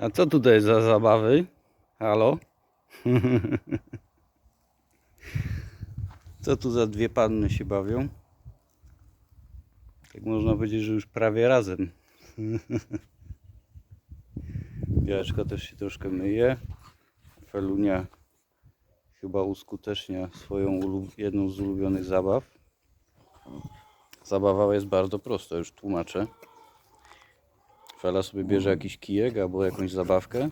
A co tutaj za zabawy? Halo? Co tu za dwie panny się bawią? Tak można powiedzieć, że już prawie razem. Białeczka też się troszkę myje. Felunia chyba uskutecznia swoją jedną z ulubionych zabaw. Zabawa jest bardzo prosta, już tłumaczę. Fela sobie bierze jakiś kijek albo jakąś zabawkę,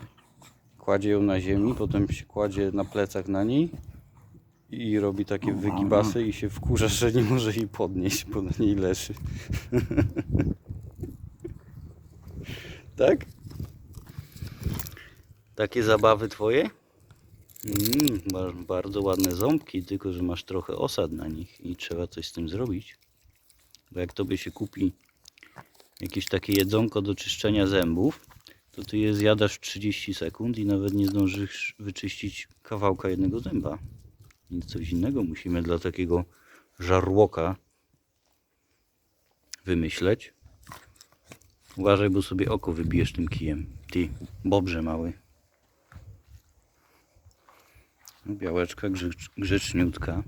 kładzie ją na ziemi, potem się kładzie na plecach na niej i robi takie wygibasy i się wkurza, że nie może jej podnieść, bo na niej leży. tak? Takie zabawy twoje? Mm, masz bardzo ładne ząbki, tylko że masz trochę osad na nich i trzeba coś z tym zrobić. Bo jak tobie się kupi jakieś takie jedzonko do czyszczenia zębów, to ty je zjadasz w 30 sekund i nawet nie zdążysz wyczyścić kawałka jednego zęba. Więc coś innego musimy dla takiego żarłoka wymyśleć. Uważaj, bo sobie oko wybijesz tym kijem. Ty, bobrze mały. Białeczka grzecz, grzeczniutka.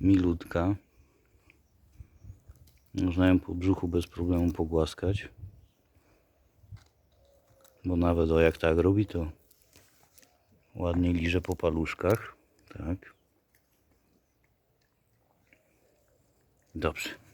Milutka. Można ją po brzuchu bez problemu pogłaskać. Bo nawet o jak tak robi, to ładnie liże po paluszkach. Tak. Dobrze.